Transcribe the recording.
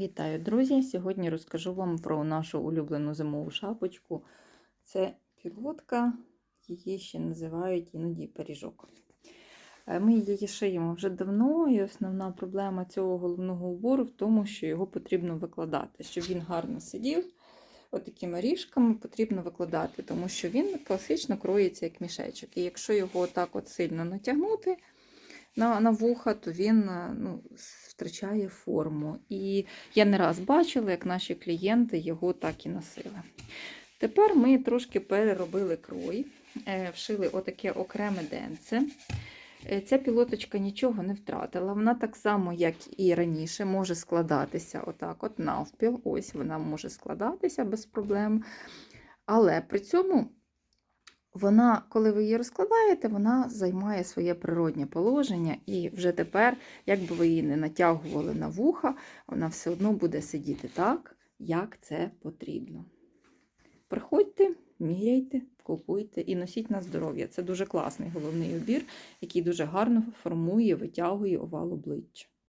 Вітаю, друзі! Сьогодні розкажу вам про нашу улюблену зимову шапочку. Це пілотка, її ще називають іноді пиріжок. Е, Ми її шиємо вже давно, і основна проблема цього головного убору в тому, що його потрібно викладати, щоб він гарно сидів. Отакими ріжками потрібно викладати, тому що він класично кроється як мішечок. І якщо його отак от сильно натягнути, на, на вуха, то він е, ну, втрачає форму. І я не раз бачила, як наші клієнти його так і носили. Тепер ми трошки переробили крой, е, вшили отаке окреме денце. Е, Ця пілоточка нічого не втратила. Вона так само, як і раніше, може складатися отак от навпіл. Ось вона може складатися без проблем. Але при цьому вона, коли ви її розкладаєте, вона займає своє природнє положення, і вже тепер, як би ви її не натягували на вуха, вона все одно буде сидіти так, як це потрібно. Приходьте, міряйте, купуйте і носіть на здоров'я. Це дуже класний головний убір, який дуже гарно формує, витягує овал обличчя.